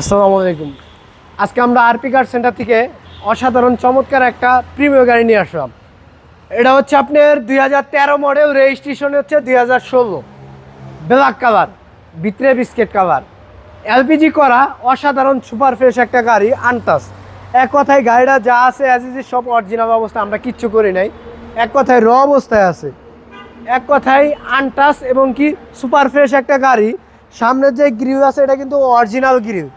আসসালামু আলাইকুম। আজকে আমরা আরপি কার সেন্টার থেকে অসাধারণ চমৎকার একটা প্রিমিয় গাড়ি নিয়ে আসলাম। এটা হচ্ছে আপনার দুই হাজার তেরো মডেল রেজিস্ট্রেশন হচ্ছে দুই হাজার ষোলো। ব্ল্যাক কালার ভিতরে বিস্কেট কালার এলপিজি করা অসাধারণ সুপার ফ্রেশ একটা গাড়ি আনটাস এক কথায় গাড়িটা যা আছে অ্যাজ ইজ সব অরিজিনাল অবস্থা, আমরা কিচ্ছু করি নাই। এক কথায় র অবস্থায় আছে। এক কথায় আনটাস এবং কি সুপার ফ্রেশ একটা গাড়ি। সামনের যে গ্রিল আছে, এটা কিন্তু অরিজিনাল গ্রিল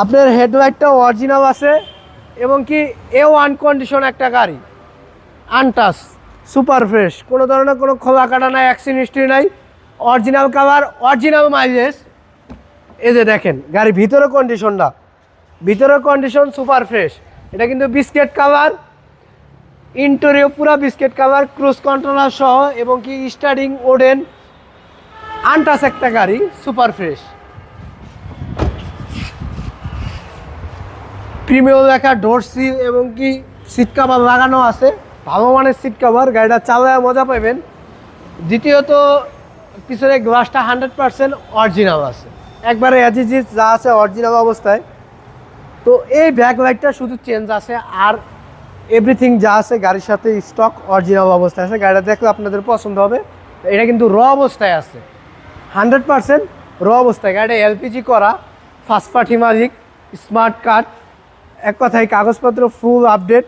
আপনার হেডলাইটটাও অরিজিনাল আছে, এবং কি এ ওয়ান কন্ডিশন একটা গাড়ি। আনটাস সুপার ফ্রেশ কোনো ধরনের কোনো খোলা কাটা নাই অ্যাক্সিডেন্ট হিস্ট্রি নাই অরিজিনাল কালার অরিজিনাল মাইলেজ এই যে দেখেন গাড়ির ভিতরে কন্ডিশনটা ভিতরে কন্ডিশন সুপার ফ্রেশ এটা কিন্তু বিস্কেট কালার ইন্টোরিও পুরা বিস্কেট কালার ক্রুজ কন্ট্রোলার সহ, এবং কি স্টার্টিং ওডেন আনটাস একটা গাড়ি সুপার ফ্রেশ প্রিমিয়াম লেখা ডোর সিল এবং কি সিট কাভার লাগানো আছে। ভালো মানের সিট কাভার গাড়িটা চালায় মজা পাবেন। দ্বিতীয়ত, পিছনে গ্লাসটা হান্ড্রেড পার্সেন্ট অরিজিনাল আছে। একবারে অ্যাজিজিস যা আছে অরিজিনাল অবস্থায়। তো এই ব্যাক লাইটটা শুধু চেঞ্জ আছে আর এভরিথিং যা আছে গাড়ির সাথে স্টক অরিজিনাল অবস্থায় আছে। গাড়িটা দেখলে আপনাদের পছন্দ হবে। এটা কিন্তু র অবস্থায় আছে। হান্ড্রেড পার্সেন্ট র অবস্থায়। গাড়িটা এলপিজি করা ফার্স্ট পার্টি মালিক স্মার্ট কার্ড এক কথায় কাগজপত্র ফুল আপডেট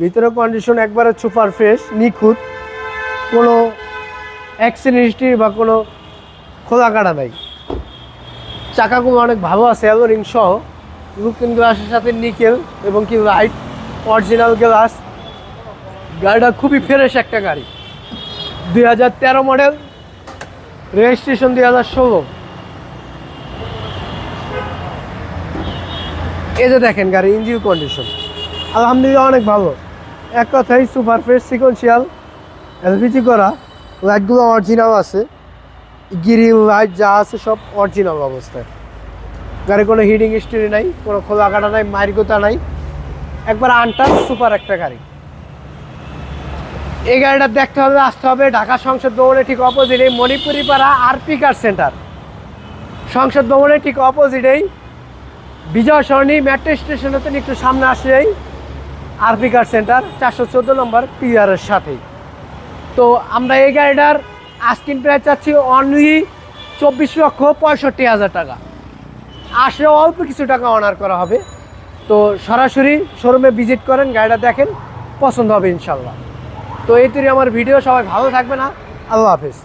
ভিতরে কন্ডিশন একবারে সুপার ফ্রেশ নিখুঁত। কোনো অ্যাক্সিডেন্ট বা কোনো খোলা কাটা নাই। চাকাগুলো অনেক ভালো আছে অ্যালোরিং সহ। লুকিং গ্লাসের সাথে নিকেল এবং কি লাইট অরিজিনাল গ্লাস গাড়িটা খুবই ফ্রেশ একটা গাড়ি। দুই হাজার তেরো মডেল রেজিস্ট্রেশন দুই হাজার ষোলো হাজার ষোলো এই যে দেখেন গাড়ি ইঞ্জিন কন্ডিশন আলহামদুলিল্লাহ অনেক ভালো। এক কথাই সুপার ফ্রেশ সিকোয়েন্সিয়াল এলপিজি করা। লাইটগুলো অরিজিনাল আছে। গ্রিল লাইট যা আছে সব অরিজিনাল অবস্থায়। গাড়ি কোনো হিডিং হিস্ট্রি নাই, কোনো খোলা কাটা নাই মারিকোতা নাই। একবার আনটাস সুপার একটা গাড়ি। এই গাড়িটা দেখতে হবে, আসতে হবে ঢাকা সংসদ ভবনের ঠিক অপোজিটে মণিপুরি পাড়া আরপি কার সেন্টার সংসদ ভবনের ঠিক অপোজিটেই বিজয় সরণি মেট্রো স্টেশন হতে একটু সামনে আসলেই আরপি কার সেন্টার চারশো চোদ্দ নম্বর পিআরের সাথেই। তো আমরা এই গাড়িটার আস্কিন প্রাইস চাচ্ছি অনলি চব্বিশ লক্ষ পঁয়ষট্টি হাজার টাকা। আসলে অল্প কিছু টাকা অনার করা হবে। তো সরাসরি শোরুমে ভিজিট করেন, গাড়িটা দেখেন, পছন্দ হবে ইনশাল্লাহ তো এই তৈরি আমার ভিডিও সবাই ভালো থাকবে না আল্লাহ হাফেজ।